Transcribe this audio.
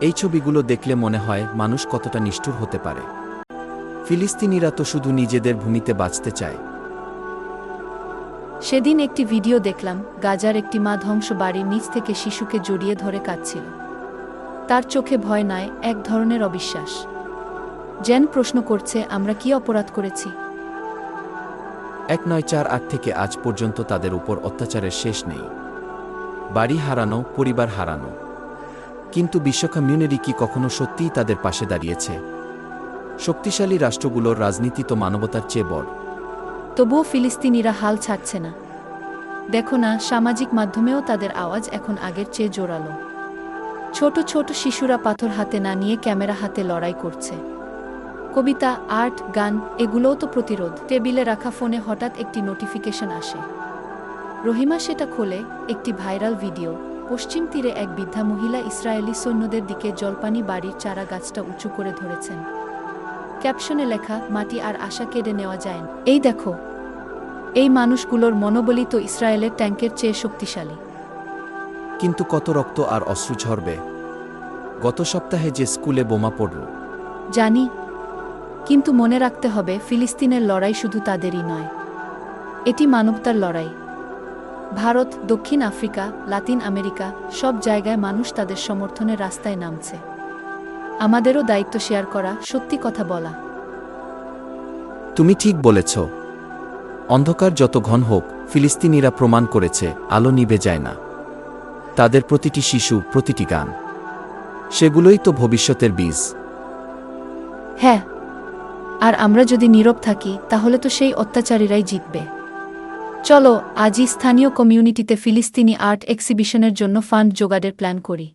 এই ছবিগুলো দেখলে মনে হয় মানুষ কতটা নিষ্ঠুর হতে পারে। ফিলিস্তিনিরা তো শুধু নিজেদের ভূমিতে বাঁচতে চায়। সেদিন একটি ভিডিও দেখলাম গাজার একটি মা ধ্বংস বাড়ির নিচ থেকে শিশুকে জড়িয়ে ধরে কাঁদছিল। তার চোখে ভয় নাই এক ধরনের অবিশ্বাস। জেন প্রশ্ন করছে আমরা কি অপরাধ করেছি? এক নয় চার আট থেকে আজ পর্যন্ত তাদের উপর অত্যাচারের শেষ নেই। বাড়ি হারানো পরিবার হারানো। কিন্তু বিশ্ব কমিউনিটি কি কখনো সত্যিই তাদের পাশে দাঁড়িয়েছে? শক্তিশালী রাষ্ট্রগুলোর রাজনীতি তো মানবতার চেয়ে বড়। তবুও ফিলিস্তিনিরা হাল ছাড়ছে না। দেখো না, সামাজিক মাধ্যমেও তাদের আওয়াজ এখন আগের চেয়ে জোরালো। ছোট ছোট শিশুরা পাথর হাতে না নিয়ে ক্যামেরা হাতে লড়াই করছে। কবিতা, আর্ট, গান, এগুলোও তো প্রতিরোধ। টেবিলে রাখা ফোনে হঠাৎ একটি নোটিফিকেশন আসে। রহিমা সেটা খোলে একটি ভাইরাল ভিডিও। পশ্চিম তীরে এক বৃদ্ধা মহিলা ইসরায়েলি সৈন্যদের দিকে জলপানি বাড়ির চারা গাছটা উঁচু করে ধরেছেন। ক্যাপশনে লেখা মাটি আর আশা কেড়ে নেওয়া যায় না। এই দেখো এই মানুষগুলোর মনোবলি তো ইসরায়েলের ট্যাঙ্কের চেয়ে শক্তিশালী। কিন্তু কত রক্ত আর অশ্রু ঝরবে? গত সপ্তাহে যে স্কুলে বোমা পড়ল। জানি কিন্তু মনে রাখতে হবে ফিলিস্তিনের লড়াই শুধু তাদেরই নয়। এটি মানবতার লড়াই। ভারত দক্ষিণ আফ্রিকা লাতিন আমেরিকা সব জায়গায় মানুষ তাদের সমর্থনের রাস্তায় নামছে। আমাদেরও দায়িত্ব শেয়ার করা সত্যি কথা বলা। তুমি ঠিক বলেছ। অন্ধকার যত ঘন হোক ফিলিস্তিনিরা প্রমাণ করেছে আলো নিভে যায় না। তাদের প্রতিটি শিশু প্রতিটি গান। সেগুলোই তো ভবিষ্যতের বীজ। হ্যাঁ। আর আমরা যদি নীরব থাকি তাহলে তো সেই অত্যাচারীরাই জিতবে। চলো আজই স্থানীয় কমিউনিটিতে ফিলিস্তিনি আর্ট এক্সিবিশনের জন্য ফান্ড জোগাড়ের প্ল্যান করি।